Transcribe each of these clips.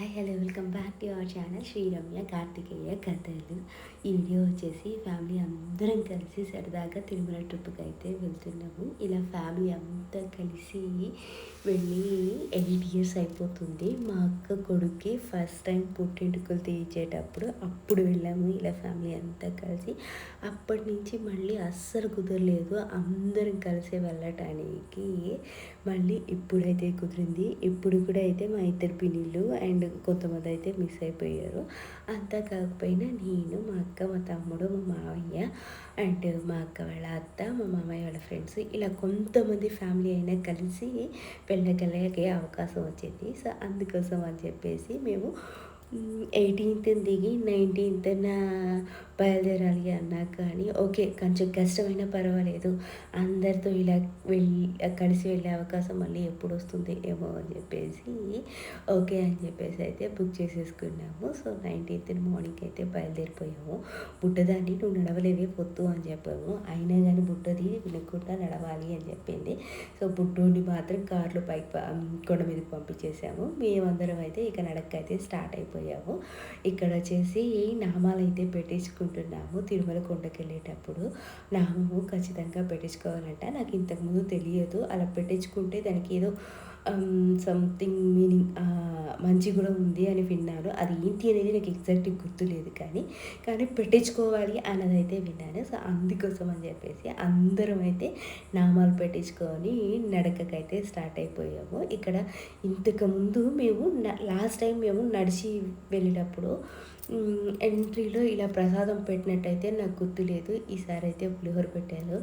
Hi hello welcome back to our channel Sriramya Karthikeya కథలు ఈ video వచ్చేసి family అందరం కలిసి సరదాగా తిరుమల ట్రిప్కి అయితే వెళ్తున్నాము. ఇలా ఫ్యామిలీ అంతా కలిసి వెళ్ళి ఎయిట్ ఇయర్స్ అయిపోతుంది. మా అక్క కొడుక్కి ఫస్ట్ టైం పుట్టింటుకలు తీయించేటప్పుడు అప్పుడు వెళ్ళాము. ఇలా ఫ్యామిలీ అంతా కలిసి అప్పటి నుంచి మళ్ళీ అస్సలు కుదరలేదు. అందరం కలిసి వెళ్ళటానికి మళ్ళీ ఇప్పుడైతే కుదిరింది. ఇప్పుడు కూడా అయితే మా ఇద్దరు పిన్నిళ్ళు అండ్ కొంతమంది అయితే మిస్ అయిపోయారు. అంతా కాకపోయినా నేను మా అక్క మా తమ్ముడు మా మావయ్య అండ్ మా అక్క వాళ్ళ అత్త మా మామయ్య వాళ్ళ ఫ్రెండ్స్ ఇలా కొంతమంది ఫ్యామిలీ అయినా కలిసి పెళ్ళకెళ్ళకే అవకాశం వచ్చింది. సో అందుకోసం అని చెప్పేసి మేము ఎయిటీన్త్ దిగి నైన్టీన్త్న బయలుదేరాలి అన్నా కానీ ఓకే కొంచెం కష్టమైనా పర్వాలేదు. అందరితో ఇలా వెళ్ళి కలిసి వెళ్ళే అవకాశం మళ్ళీ ఎప్పుడు వస్తుంది ఏమో అని చెప్పేసి ఓకే అని చెప్పేసి అయితే బుక్ చేసేసుకున్నాము. సో నైన్టీన్త్ మార్నింగ్ అయితే బయలుదేరిపోయాము. బుట్టదాన్ని నువ్వు నడవలేవే పొత్తు అని చెప్పాము. అయినా కానీ బుట్టది వినకుండా నడవాలి అని చెప్పింది. సో బుట్టుని మాత్రం కార్లో పైకి కొండ మీదకి పంపించేసాము. మేమందరం అయితే ఇక నడక అయితే స్టార్ట్ అయిపోయింది వెళ్ళిపోయాము. ఇక్కడ వచ్చేసి నామాలు అయితే పెట్టించుకుంటున్నాము తిరుమల కొండకి వెళ్ళేటప్పుడు నామము ఖచ్చితంగా పెట్టించుకోవాలంట నాకు ఇంతకుముందు తెలియదు. అలా పెట్టించుకుంటే దానికి ఏదో Um, సంథింగ్ మీనింగ్ uh, మంచి కూడా ఉంది అని విన్నాను. అది ఏంటి అనేది నాకు ఎగ్జాక్ట్ గుర్తులేదు కానీ కానీ పెట్టించుకోవాలి అన్నది అయితే విన్నాను. సో అందుకోసం అని చెప్పేసి అందరం అయితే నామాలు పెట్టించుకొని నడకకైతే స్టార్ట్ అయిపోయాము. ఇక్కడ ఇంతకుముందు మేము లాస్ట్ టైం మేము నడిచి వెళ్ళేటప్పుడు ఎంట్రీలో ఇలా ప్రసాదం పెట్టినట్టయితే నాకు గుర్తులేదు. ఈసారి అయితే పులిహోర పెట్టాను.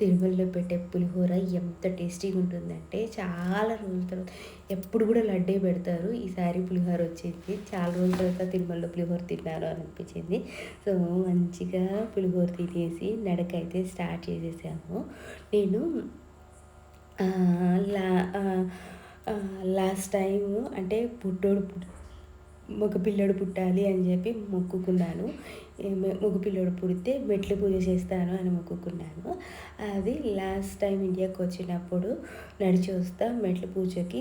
తిరుమలలో పెట్టే పులిహోర ఎంత టేస్టీగా ఉంటుందంటే చాలా రోజుల తర్వాత ఎప్పుడు కూడా లడ్డే పెడతారు. ఈసారి పులిహోర వచ్చింది. చాలా రోజుల తర్వాత తిరుమలలో పులిహోర తిన్నారు అని అనిపించింది. సో మంచిగా పులిహోర తినేసి నడక అయితే స్టార్ట్ చేసేసాము. నేను లా లాస్ట్ టైం అంటే పుట్టోడు మగ పిల్లడు పుట్టాలి అని చెప్పి మొక్కుకున్నాను. మగ పిల్లడు పుడితే మెట్లు పూజ చేస్తాను అని మొక్కుకున్నాను. అది లాస్ట్ టైం ఇండియాకి వచ్చినప్పుడు నడిచి వస్తా మెట్ల పూజకి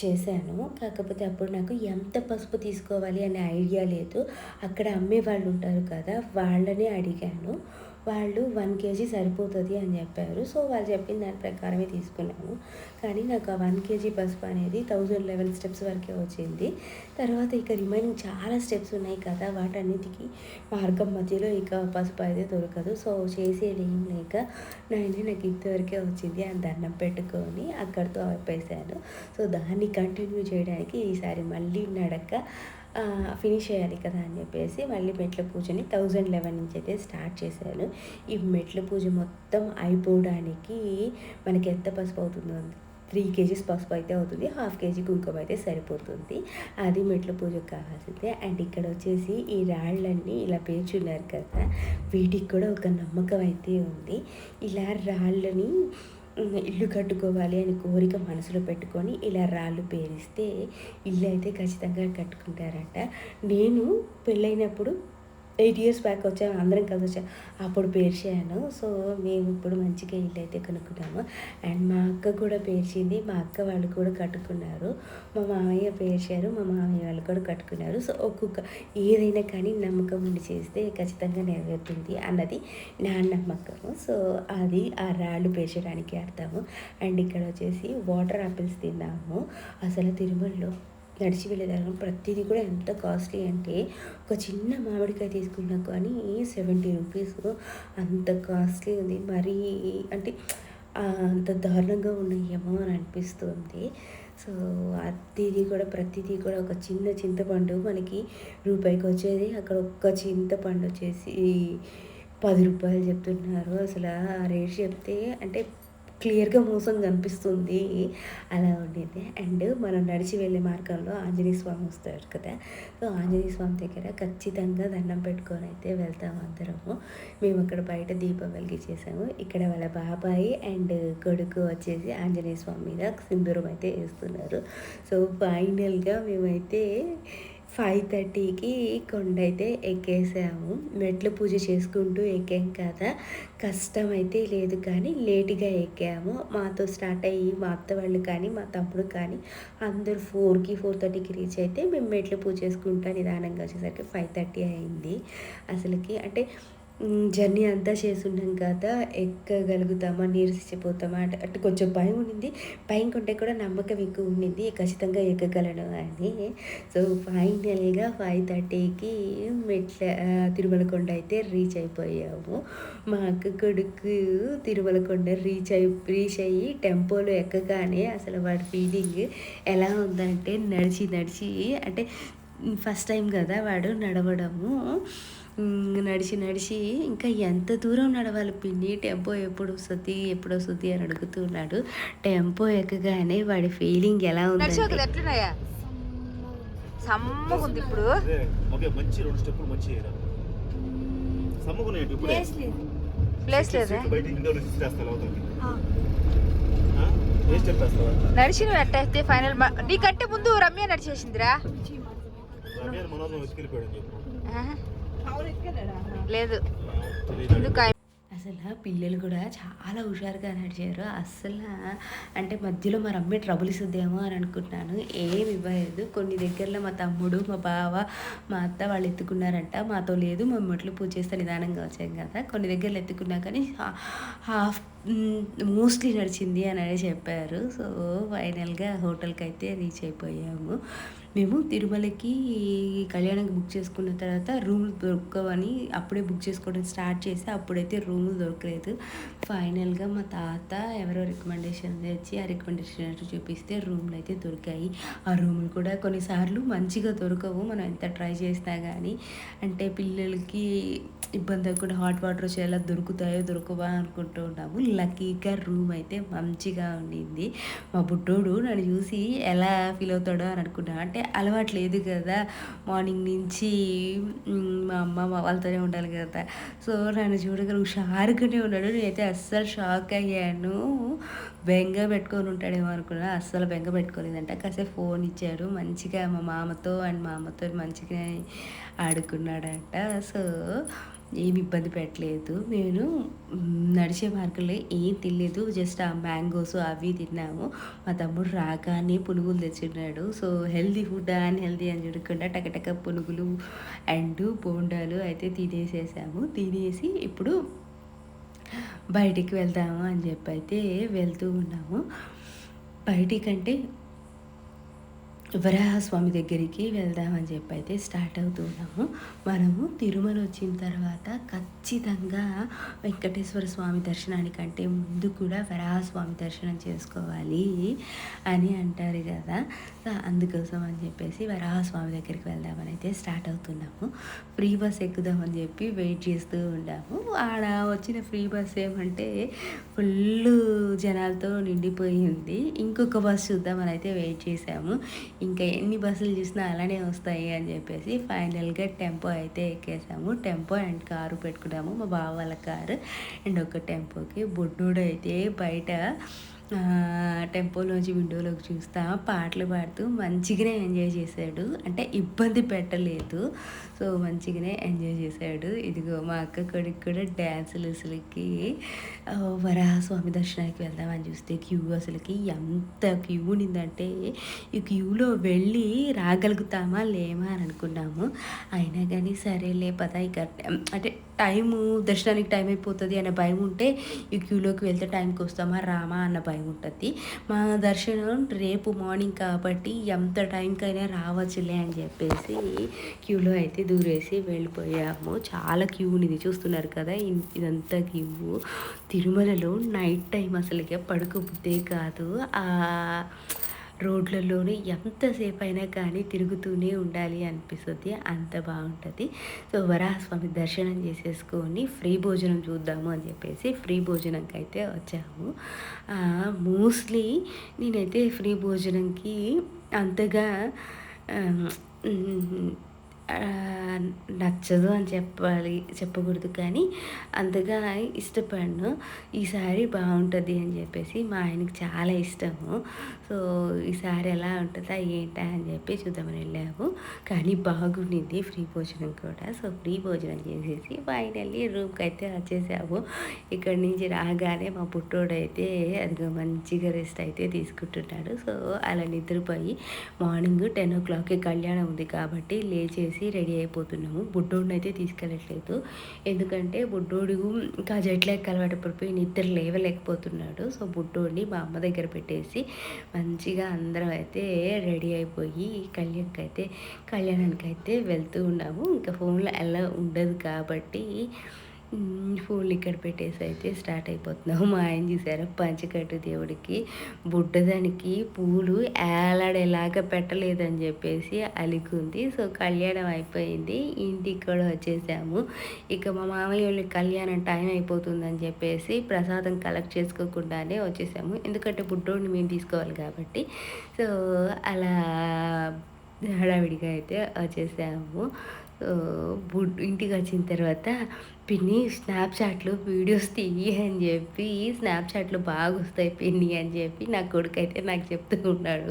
చేశాను. కాకపోతే అప్పుడు నాకు ఎంత పసుపు తీసుకోవాలి అనే ఐడియా లేదు. అక్కడ అమ్మే వాళ్ళు ఉంటారు కదా వాళ్ళని అడిగాను. వాళ్ళు వన్ కేజీ సరిపోతుంది అని చెప్పారు. సో వాళ్ళు చెప్పిన దాని ప్రకారమే తీసుకున్నాను కానీ నాకు ఆ వన్ కేజీ పసుపు అనేది థౌజండ్ లెవెన్ స్టెప్స్ వరకే వచ్చింది. తర్వాత ఇక రిమైనింగ్ చాలా స్టెప్స్ ఉన్నాయి కదా వాటన్నిటికీ మార్గం మధ్యలో ఇక పసుపు అయితే దొరకదు. సో చేసేది ఏం లేక నేను నాకు ఇంతవరకే వచ్చింది అని దండం పెట్టుకొని అక్కడితో ఆపేశాను. సో దాన్ని కంటిన్యూ చేయడానికి ఈసారి మళ్ళీ నడక ఫినిష్ చేయాలి కదా అని చెప్పేసి మళ్ళీ మెట్ల పూజని థౌజండ్ లెవెన్ నుంచి అయితే స్టార్ట్ చేశాను ఈ మెట్ల పూజ మొత్తం అయిపోవడానికి మనకి ఎంత పసుపు అవుతుందో త్రీ కేజీస్ పసుపు అయితే అవుతుంది హాఫ్ కేజీ కుంకుమ అయితే సరిపోతుంది. అది మెట్ల పూజకు కావాల్సిందే. అండ్ ఇక్కడ వచ్చేసి ఈ రాళ్ళన్నీ ఇలా పేర్చున్నారు కదా వీటికి కూడా ఒక నమ్మకం అయితే ఉంది. ఇలా రాళ్ళని ఇల్లు కట్టుకోవాలి అని కోరిక మనసులో పెట్టుకొని ఇలా రాళ్ళు పేరిస్తే ఇల్లు అయితే ఖచ్చితంగా కట్టుకుంటారట. నేను పెళ్ళైనప్పుడు ఎయిట్ ఇయర్స్ బ్యాక్ వచ్చాము అందరం కలిసి వచ్చాము అప్పుడు పేర్చాను సో మేము ఇప్పుడు మంచిగా ఇల్లు అయితే కొనుక్కున్నాము. అండ్ మా అక్క కూడా పేర్చింది మా అక్క వాళ్ళు కూడా కట్టుకున్నారు. మా మామయ్య పేర్చారు మా మామయ్య వాళ్ళు కూడా కట్టుకున్నారు. సో ఒక్కొక్క ఏదైనా కానీ నమ్మకం ఉండి చేస్తే ఖచ్చితంగా నెరవేరుతుంది అన్నది నా నమ్మకము. సో అది ఆ రాళ్ళు పేర్చడానికి అర్థము అండ్ ఇక్కడ వచ్చేసి వాటర్ ఆపిల్స్ తిన్నాము. అసలు తిరుమలలో నడిచి వెళ్ళేదాన్ని. ప్రతిదీ కూడా ఎంత కాస్ట్లీ అంటే ఒక చిన్న మామిడికాయ తీసుకున్నా కానీ సెవెంటీ రూపీస్. అంత కాస్ట్లీ ఉంది. మరీ అంటే అంత దారుణంగా ఉన్నాయేమో అని అనిపిస్తుంది. సో అతిది కూడా ప్రతిదీ కూడా ఒక చిన్న చింతపండు మనకి రూపాయికి వచ్చేది. అక్కడ ఒక్క చింతపండు వచ్చేసి పది రూపాయలు చెప్తున్నారు. అసలు ఆ రేట్ చెప్తే అంటే క్లియర్గా మోసం కనిపిస్తుంది. అలా ఉండేది అండ్ మనం నడిచి వెళ్ళే మార్గంలో ఆంజనేయ స్వామి వస్తారు కదా. సో ఆంజనేయ స్వామి దగ్గర ఖచ్చితంగా దండం పెట్టుకొని అయితే వెళ్తాము అందరము. మేము అక్కడ బయట దీపం వెలిగించేసాము. ఇక్కడ వాళ్ళ బాబాయి అండ్ కొడుకు వచ్చేసి ఆంజనేయ స్వామి మీద సింధూరం అయితే వేస్తున్నారు. సో ఫైనల్గా మేమైతే ఫైవ్ థర్టీకి కొండ అయితే ఎక్కేసాము. మెట్లు పూజ చేసుకుంటూ ఎక్కాం కదా. కష్టం అయితే లేదు కానీ లేటుగా ఎక్కాము. మాతో స్టార్ట్ అయ్యి మా అత్త వాళ్ళు కానీ మా తమ్ముడు కానీ అందరూ ఫోర్కి ఫోర్ థర్టీకి రీచ్ అయితే మేము మెట్లు పూజ చేసుకుంటా నిదానంగా వచ్చేసరికి ఫైవ్ థర్టీ అయింది. అసలుకి అంటే జర్నీ అంతా చేస్తున్నాం కదా ఎక్కగలుగుతామా నీరసిపోతామా అంటే కొంచెం భయం ఉండింది. భయం కొంటే కూడా నమ్మకం ఎక్కువ ఉండింది. ఖచ్చితంగా ఎక్కగలను అని. సో ఫైనల్గా ఫైవ్ థర్టీకి మెట్ల తిరుమలకొండ అయితే రీచ్ అయిపోయాము. మా అక్క కొడుకు తిరుమలకొండ రీచ్ అయి రీచ్ అయ్యి టెంపోలో ఎక్కగానే అసలు వాడి ఫీలింగ్ ఎలా ఉందంటే నడిచి నడిచి అంటే ఫస్ట్ టైం కదా వాడు నడవడము. నడిచి నడిచి ఇంకా ఎంత దూరం నడవాలి? పిన్ని టెంపో ఎప్పుడు వస్తుంది? ఎప్పుడు వస్తుంది అని అడుగుతున్నాడు టెంపో ఎక్కగానే వాడి ఫీలింగ్ ఎలా ఉంది ఎట్లున్నాయా? సమ్మగా ఉంది ఇప్పుడు ఓకే మంచి రెండు స్టెప్పులు మంచి సమ్మగున్నాయి ఇప్పుడే? ప్లేస్ లేదా. బయట ఇండోర్ వేస్తావా? నడిచి నువ్వు ఎట్టయితే ఫైనల్ నీకంటే ముందు రమ్య నడిచేసిందిరా. రమ్యాన్ మనోజ్. లేదు. ఎందుకు అసలు పిల్లలు కూడా చాలా హుషారుగా నడిచారు. అస్సలు అంటే మధ్యలో మా రమ్మే ట్రబుల్ ఇస్తుందేమో అని అనుకుంటున్నాను. ఏమి ఇవ్వలేదు. కొన్ని దగ్గరలో మా తమ్ముడు మా బావ మా అత్త వాళ్ళు ఎత్తుకున్నారంట. మాతో లేదు. మా మెట్లు పూజ చేస్తే నిదానంగా వచ్చాం కదా. కొన్ని దగ్గరలో ఎత్తుకున్నా కానీ హాఫ్ మోస్ట్లీ నడిచింది అని అని చెప్పారు. సో ఫైనల్గా హోటల్కి అయితే రీచ్ అయిపోయాము. మేము తిరుమలకి కళ్యాణంకి బుక్ చేసుకున్న తర్వాత రూములు దొరకవని అప్పుడే బుక్ చేసుకోవడం స్టార్ట్ చేసి అప్పుడైతే రూములు దొరకలేదు. ఫైనల్గా మా తాత ఎవరో రికమెండేషన్ తెచ్చి ఆ రికమెండేషన్ చూపిస్తే రూమ్లు అయితే దొరికాయి. ఆ రూములు కూడా కొన్నిసార్లు మంచిగా దొరకవు. మనం ఎంత ట్రై చేసినా కానీ అంటే పిల్లలకి ఇబ్బంది అవ్వకుండా హాట్ వాటర్ వచ్చి ఎలా దొరుకుతాయో దొరకవా అనుకుంటూ ఉన్నాము. లక్కీగా రూమ్ అయితే మంచిగా ఉండింది. మా బుడ్డోడు నన్ను చూసి ఎలా ఫీల్ అవుతాడో అని అనుకున్నా. అంటే అలవాటు లేదు కదా. మార్నింగ్ నుంచి మా అమ్మ మా వాళ్ళతోనే ఉండాలి కదా. సో నన్ను చూడగల హుషారుగానే ఉన్నాడు. నేనైతే అస్సలు షాక్ అయ్యాను. బెంగ పెట్టుకొని ఉంటాడేమో అనుకున్నా. అస్సలు బెంగ పెట్టుకోలేదంట. కాసేపు ఫోన్ ఇచ్చాడు. మంచిగా మా మామతో అండ్ మా అమ్మతో మంచిగా ఆడుకున్నాడంట. సో ఏమి ఇబ్బంది పెట్టలేదు. నేను నడిచే మార్గంలో ఏం తినలేదు. జస్ట్ ఆ మ్యాంగోస్ అవి తిన్నాము. మా తమ్ముడు రాగానే పునుగులు తెచ్చున్నాడు. సో హెల్దీ ఫుడ్ అని హెల్దీ అని చూడకుండా టకటక పునుగులు అండ్ బోండాలు అయితే తినేసేసాము. తినేసి ఇప్పుడు బయటికి వెళ్దాము అని చెప్పి అయితే వెళ్తూ ఉన్నాము. బయటికంటే వరాహస్వామి దగ్గరికి వెళ్దామని చెప్పి అయితే స్టార్ట్ అవుతున్నాము మనము తిరుమల వచ్చిన తర్వాత ఖచ్చితంగా వెంకటేశ్వర స్వామి దర్శనానికంటే ముందు కూడా వరాహస్వామి దర్శనం చేసుకోవాలి అని అంటారు కదా. అందుకోసం అని చెప్పేసి వరాహస్వామి దగ్గరికి వెళ్దామని అయితే స్టార్ట్ అవుతున్నాము. ఫ్రీ బస్ ఎక్కుదామని చెప్పి వెయిట్ చేస్తూ ఉన్నాము. ఆడ వచ్చిన ఫ్రీ బస్ ఏమంటే ఫుల్ జనాలతో నిండిపోయింది. ఇంకొక బస్ చూద్దామని అయితే వెయిట్ చేసాము ఇంకా ఎన్ని బస్సులు చూసినా అలానే వస్తాయి అని చెప్పేసి ఫైనల్గా టెంపో అయితే ఎక్కేసాము. టెంపో అండ్ కారు పెట్టుకున్నాము మా బావ వాళ్ళ కారు. అండ్ ఒక టెంపోకి బొడ్డోడు అయితే బయట టెంపోలోంచి విండోలోకి చూస్తా పాటలు పాడుతూ మంచిగానే ఎంజాయ్ చేశాడు. అంటే ఇబ్బంది పెట్టలేదు. సో మంచిగానే ఎంజాయ్ చేశాడు. ఇదిగో మా అక్క కొడుకు కూడా డ్యాన్సులు అసలుకి వరాహస్వామి దర్శనానికి వెళ్దామని చూస్తే క్యూ అసలుకి ఎంత క్యూ ఉండిందంటే ఈ క్యూలో వెళ్ళి రాగలుగుతామా లేమా అని అనుకున్నాము. అయినా కానీ సరేలే పదా ఇక. అంటే టైము దర్శనానికి టైం అయిపోతుంది అనే భయం ఉంటే ఈ క్యూలోకి వెళ్తే టైంకి వస్తామా రామా అన్న భయం ఉంటుంది. మా దర్శనం రేపు మార్నింగ్ కాబట్టి ఎంత టైంకైనా రావచ్చులే అని చెప్పేసి క్యూలో అయితే దూరేసి వెళ్ళిపోయాము. చాలా క్యూ ఉంది. చూస్తున్నారు కదా ఇదంతా క్యూ తిరుమలలో నైట్ టైం అసలుకే పడుకోబుద్దే కాదు. రోడ్లలోనే ఎంతసేపు అయినా కానీ తిరుగుతూనే ఉండాలి అనిపిస్తుంది. అంత బాగుంటుంది. సో వరాహస్వామి దర్శనం చేసేసుకొని ఫ్రీ భోజనం చూద్దాము అని చెప్పేసి ఫ్రీ భోజనంకి అయితే వచ్చాము మోస్ట్లీ నేనైతే ఫ్రీ భోజనంకి అంతగా నచ్చదు అని చెప్పాలి చెప్పకూడదు కానీ అంతగా ఇష్టపడను. ఈ బాగుంటుంది అని చెప్పేసి మా ఆయనకి చాలా ఇష్టము. సో ఈ శారీ ఎలా ఉంటుందా ఏంటా అని చెప్పి చూద్దామని వెళ్ళాము. కానీ బాగుండింది ఫ్రీ భోజనం కూడా. సో ఫ్రీ భోజనం చేసేసి ఫైనల్లీ రూమ్కి అయితే వచ్చేసాము. ఇక్కడ నుంచి రాగానే మా పుట్టోడు అయితే అదిగో మంచిగా రెస్ట్ అయితే తీసుకుంటున్నాడు. సో అలా నిద్రపోయి మార్నింగ్ టెన్ ఓ క్లాక్కి కళ్యాణం ఉంది కాబట్టి లేచేసి రెడీ అయిపోతున్నాము. బుడ్డోడిని అయితే తీసుకెళ్ళట్లేదు. ఎందుకంటే బుడ్డోడు ఇంకా జట్లకి అలవాటు పడిపోయి నిద్ర లేవలేకపోతున్నాడు. సో బుడ్డోడిని మా అమ్మ దగ్గర పెట్టేసి మంచిగా అందరం అయితే రెడీ అయిపోయి కళ్యాణ్కి అయితే కళ్యాణానికి అయితే వెళ్తూ ఉన్నాము. ఇంకా ఫోన్లో ఎలా ఉండదు కాబట్టి ఫుల్ ఇక్కడ పెట్టేసి అయితే స్టార్ట్ అయిపోతున్నాము మా ఆయన చూసారా? పంచకట్టు దేవుడికి బుడ్డదానికి పూలు ఏలాడేలాగా పెట్టలేదని చెప్పేసి అలికుంది సో కళ్యాణం అయిపోయింది. ఇంటికి కూడా వచ్చేసాము. ఇక మా మామయ్య వాళ్ళ కళ్యాణం టైం అయిపోతుందని చెప్పేసి ప్రసాదం కలెక్ట్ చేసుకోకుండానే వచ్చేసాము. ఎందుకంటే బుడ్డోడిని మేము తీసుకోవాలి కాబట్టి. సో అలా హడావిడిగా అయితే వచ్చేసాము. ఇంటికి వచ్చిన తర్వాత పిన్ని స్నాప్చాట్లు వీడియోస్ తీయి అని చెప్పి స్నాప్చాట్లు బాగా వస్తాయి పిన్ని అని చెప్పి నా కొడుకు అయితే నాకు చెప్తూ ఉన్నాడు.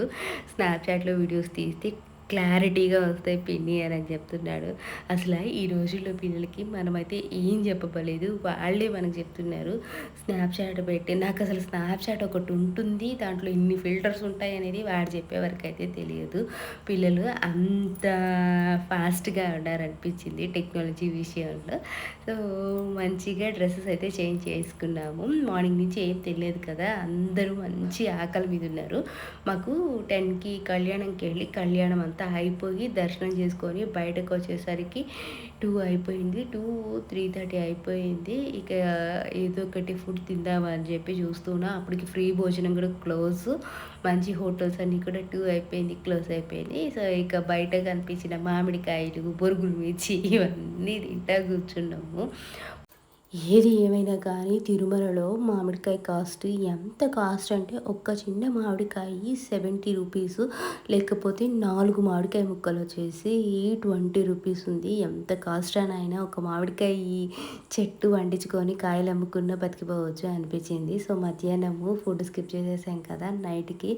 స్నాప్చాట్లో వీడియోస్ తీస్తే క్లారిటీగా వస్తాయి పిన్ని అని చెప్తున్నాడు. అసలు ఈ రోజుల్లో పిల్లలకి మనమైతే ఏం చెప్పబలేదు వాళ్ళే మనకు చెప్తున్నారు. స్నాప్చాట్ పెట్టి నాకు అసలు స్నాప్చాట్ ఒకటి ఉంటుంది. దాంట్లో ఇన్ని ఫిల్టర్స్ ఉంటాయి అనేది వాడు చెప్పే వరకు అయితే తెలియదు. పిల్లలు అంత ఫాస్ట్గా ఉన్నారనిపించింది టెక్నాలజీ విషయంలో. సో మంచిగా డ్రెస్సెస్ అయితే చేంజ్ చేసుకున్నాము. మార్నింగ్ నుంచి ఏం తెలియదు కదా అందరూ మంచి ఆకలి మీద ఉన్నారు. మాకు టెన్కి కళ్యాణంకి వెళ్ళి కళ్యాణం అంతా అయిపోయి దర్శనం చేసుకొని బయటకు వచ్చేసరికి టూ అయిపోయింది. టూ త్రీ థర్టీ అయిపోయింది. ఇక ఏదో ఒకటి ఫుడ్ తిందామని చెప్పి చూస్తున్నా అప్పటికి ఫ్రీ భోజనం కూడా క్లోజ్. మంచి హోటల్స్ అన్నీ కూడా టూ అయిపోయింది క్లోజ్ అయిపోయింది. సో ఇక బయట కనిపించిన మామిడికాయలు బొరుగులు మిర్చి ఇవన్నీ తింటా కూర్చున్నాము. ఏది ఏమైనా కానీ తిరుమలలో మామిడికాయ కాస్ట్ ఎంత కాస్ట్ అంటే ఒక్క చిన్న మామిడికాయ సెవెంటీ రూపీస్ లేకపోతే నాలుగు మామిడికాయ ముక్కలు వచ్చేసి ట్వంటీ రూపీస్ ఉంది. ఎంత కాస్ట్ అని అయినా ఒక మామిడికాయ చెట్టు వండించుకొని కాయలు అమ్ముకున్న బతికిపోవచ్చు అనిపించింది. సో మధ్యాహ్నము ఫుడ్ స్కిప్ చేసేసాం కదా నైట్కి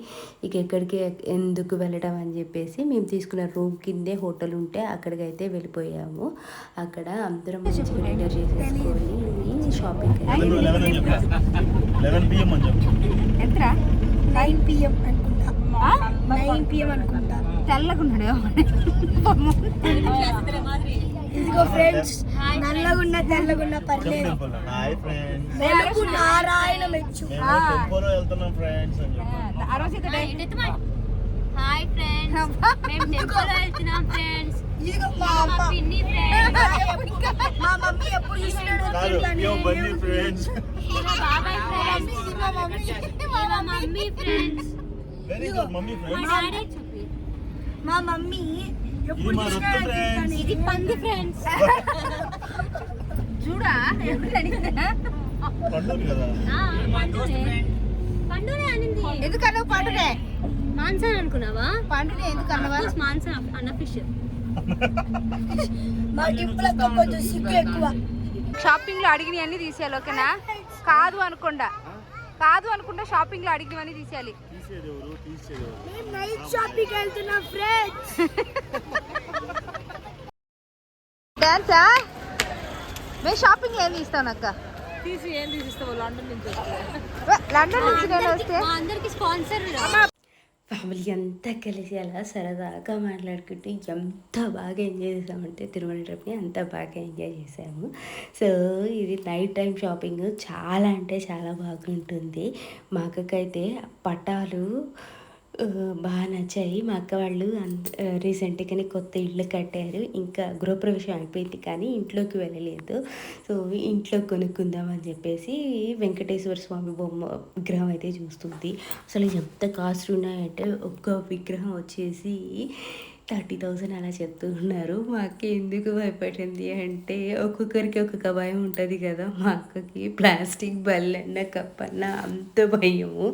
ఇక ఎక్కడికి ఎందుకు వెళ్ళడం అని చెప్పేసి మేము తీసుకున్న రూమ్ కిందే హోటల్ ఉంటే అక్కడికైతే వెళ్ళిపోయాము. అక్కడ అందరం డిన్నర్ చేసేసుకొని షాపింగ్ అని చెప్పు. ఎంతరా నైన్ పిఎం అనుకుంటా. నైన్ పిఎం అనుకుంటా. తెల్లగున్నాడు ఇదిగో ఫ్రెండ్స్ నల్లగున్న తెల్లగున్న పర్లేదు. నారాయణ మెచ్చు మేము టెంపుల్ వెళ్తున్నాం ఫ్రెండ్స్ అని చెప్పు. ఆ రోజు హాయ్ ఫ్రెండ్స్ మేము టెంపుల్ వెళ్తున్నాం ఫ్రెండ్స్ ఇదిగో మా మా అమ్మ. పిన్ని ఫ్రెండ్స్ మా మమ్మీ ఎప్పుడు బన్నీ ఫ్రెండ్స్ మా బాబాయ్ ఫ్రెండ్స్ మా మమ్మీ. మా mummy friends very good mummy మా ఫ్రెండ్స్ డాడీ చూపి మా మమ్మీ ఎప్పుడు మా ఫ్రెండ్స్ ఇది పంది ఫ్రెండ్స్ చూడా? ఎప్పుడు అడిగిందా పండుగ కదా. పండునే. పండునే అనింది. ఎందుకన్నావు పండునే? మాన్సన్ అనుకున్నావా? పండునే ఎందుకన్నావా మాన్సన్ అన్అఫిషియల్ మా టింపులతో కొంచెం సిగ్గు ఎక్కువ. షాపింగ్లో అడిగినవన్నీ తీసేయాలి ఓకేనా? కాదు అనుకుండా. కాదు అనుకుంటే షాపింగ్లో అడిగినవన్నీ తీసేయాలి. నైట్ షాపింగ్ వెళ్తున్నాం ఫ్రెండ్స్. డాన్సా? మేము షాపింగ్ ఏం తీస్తాం అక్క? లండన్ నుంచి నేను వస్తే? మా అందరికి స్పాన్సర్ ఫ్యామిలీ అంతా కలిసి అలా సరదాగా మాట్లాడుకుంటూ ఎంత బాగా ఎంజాయ్ చేసామంటే తిరుమల ట్రిప్ని అంత బాగా ఎంజాయ్ చేసాము. సో ఇది నైట్ టైం షాపింగ్ చాలా అంటే చాలా బాగుంటుంది. మా అక్కకైతే పటాలు బాగా నచ్చాయి. మా అక్క వాళ్ళు అంత రీసెంట్గానే కొత్త ఇల్లు కట్టారు. ఇంకా గృహప్రవేశం అయిపోయింది కానీ ఇంట్లోకి వెళ్ళలేదు. సో ఇంట్లో కొనుక్కుందామని చెప్పేసి వెంకటేశ్వర స్వామి బొమ్మ విగ్రహం అయితే చూస్తుంది. అసలు ఎంత కాస్ట్ ఉన్నాయంటే ఒక్క విగ్రహం వచ్చేసి థర్టీ థౌజండ్ అలా చెప్తూ ఉన్నారు. మా అక్క ఎందుకు భయపడింది అంటే ఒక్కొక్కరికి ఒక్కొక్క భయం ఉంటుంది కదా. మా అక్కకి ప్లాస్టిక్ బల్లన్న కప్పన్న అంత భయము.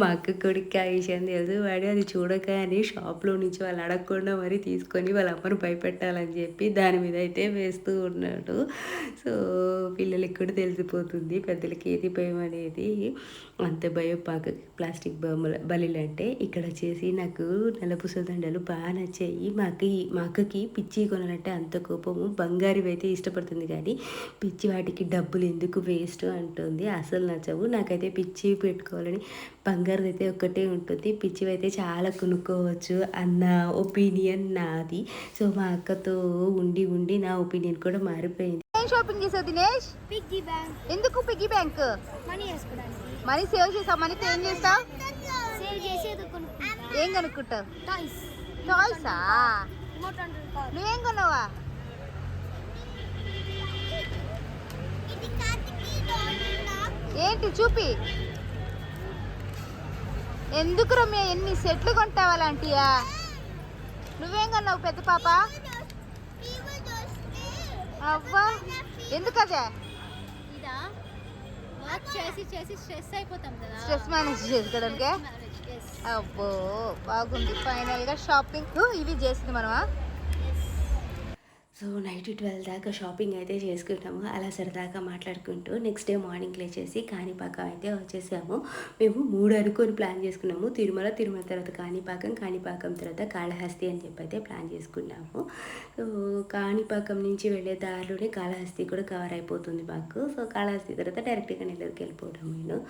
మా అక్క కొడుకు ఆ విషయం తెలుసు. వాడు అది చూడగానే షాప్లో నుంచి వాళ్ళు అడగకుండా మరి తీసుకొని వాళ్ళ అమ్మను భయపెట్టాలని చెప్పి దాని మీద అయితే వేస్తూ ఉన్నాడు. సో పిల్లలకి కూడా తెలిసిపోతుంది పెద్దలకి ఏది భయం అనేది. అంత భయం పాక ప్లాస్టిక్ బొమ్మల బలిలు అంటే ఇక్కడ వచ్చేసి నాకు నల్లపూసల దండలు బాగా నచ్చాయి. మా అక్క మా అక్కకి పిచ్చి కొనాలంటే అంత కోపము. బంగారు అయితే ఇష్టపడుతుంది కానీ పిచ్చి వాటికి డబ్బులు ఎందుకు వేస్ట్ అంటుంది. అసలు నచ్చవు. నాకైతే పిచ్చి పెట్టుకోవాలని బంగారు అయితే ఒక్కటే ఉంటుంది. పిచ్చివి అయితే చాలా కొనుక్కోవచ్చు అన్న ఒపీనియన్ నాది. సో మా అక్కతో ఉండి ఉండి నా ఒపీనియన్ కూడా మారిపోయింది. షాపింగ్ చేసావు దినేష్? Piggy bank. ఎందుకు పిగ్గీ బ్యాంక్? మనీ వేసుకోవడానికి. మనీ సేవ్ చేసావు? మనీతో ఏం చేస్తావు? సేవ్ చేసి ఏదో కొనుక్కుంటా. ఏం కనుక్కుంటావు? టాయ్స్. టాయ్సా నువ్వేం కొన్నావా? ఏంటి చూపి? ఎందుకు రమ్య ఎన్ని సెట్లు కొంటావా లాంటియా? నువ్వేం కొన్నావు పెద్ద పాప? అవ్వా ఎందుకదే? ఇదా? వర్క్ చేసి చేసి స్ట్రెస్ అయిపోతాం కదా. స్ట్రెస్ మేనేజ్ చేసుకోవడానికి అబ్బో బాగుంది. ఫైనల్గా షాపింగ్ ఇవి చేసింది మనమా? సో నైట్ ట్వెల్వ్ దాకా షాపింగ్ అయితే చేసుకుంటాము. అలా సరదాగా మాట్లాడుకుంటూ నెక్స్ట్ డే మార్నింగ్ లేచేసి కాణిపాకం అయితే వచ్చేసాము. మేము మూడు అనుకొని ప్లాన్ చేసుకున్నాము. తిరుమల తిరుమల తర్వాత కాణిపాకం కాణిపాకం తర్వాత కాళహస్తి అని చెప్పి అయితే ప్లాన్ చేసుకున్నాము. సో కాణిపాకం నుంచి వెళ్ళే దారిలోనే కాళహస్తి కూడా కవర్ అయిపోతుంది మాకు. సో కాళహస్తి తర్వాత డైరెక్ట్గా నెల్లూరుకి వెళ్ళిపోవడం నేను.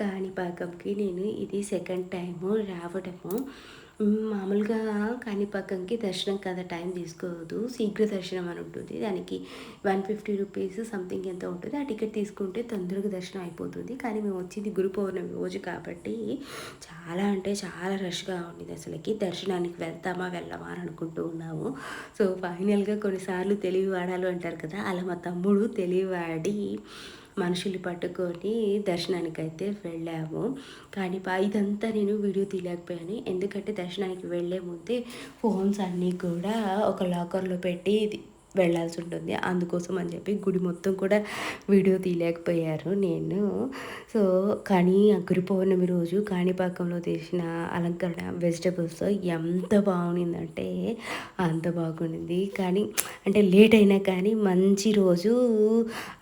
కాణిపాకంకి నేను ఇది సెకండ్ టైము రావడము. మామూలుగా కాణిపాకంకి దర్శనం కదా టైం తీసుకోదు శీఘ్ర దర్శనం అని ఉంటుంది. దానికి వన్ ఫిఫ్టీ రూపీస్ సంథింగ్ ఎంత ఉంటుంది. ఆ టికెట్ తీసుకుంటే తొందరగా దర్శనం అయిపోతుంది. కానీ మేము వచ్చింది గురు పౌర్ణమి రోజు కాబట్టి చాలా అంటే చాలా రష్గా ఉండేది అసలుకి. దర్శనానికి వెళ్తామా వెళ్ళామా అని అనుకుంటూ ఉన్నాము. సో ఫైనల్గా కొన్నిసార్లు తెలివి వాడాలి అంటారు కదా అలా మా తమ్ముడు తెలివి వాడి మనుషులు పట్టుకొని దర్శనానికి అయితే వెళ్ళాము. కానీ ఇదంతా నేను వీడియో తీయలేకపోయాను. ఎందుకంటే దర్శనానికి వెళ్ళే ముందే ఫోన్స్ అన్నీ కూడా ఒక లాకర్లో పెట్టి వెళ్ళాల్సి ఉంటుంది. అందుకోసం అని చెప్పి గుడి మొత్తం కూడా వీడియో తీయలేకపోయారు నేను. సో కానీ ఆ గురు పౌర్ణమి రోజు కాణిపాకంలో తీసిన అలంకరణ వెజిటబుల్స్ ఎంత బాగుండిందంటే అంత బాగుండింది. కానీ అంటే లేట్ అయినా కానీ మంచి రోజు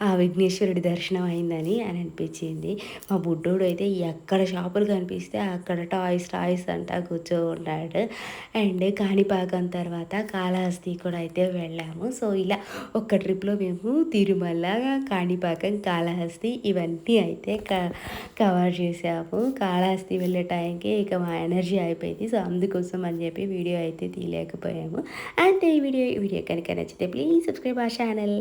ఆ విఘ్నేశ్వరుడి దర్శనం అయిందని అని అనిపించింది. మా బుడ్డోడు అయితే ఎక్కడ షాపులు కనిపిస్తే అక్కడ టాయ్స్ టాయ్స్ అంటా కూర్చో ఉన్నాడు. అండ్ కాణిపాకం తర్వాత కాళహస్తి కూడా అయితే వెళ్ళాము. సో ఇలా ఒక్క ట్రిప్లో మేము తిరుమల కాణిపాకం కాళహస్తి ఇవన్నీ అయితే క కవర్ చేసాము. కాళహస్తి వెళ్ళే టైంకి ఇక మా ఎనర్జీ అయిపోయింది. సో అందుకోసం అని చెప్పి వీడియో అయితే తీయలేకపోయాము. అంతే ఈ వీడియో ఈ వీడియో కనుక నచ్చితే ప్లీజ్ సబ్స్క్రైబ్ ఆ ఛానల్.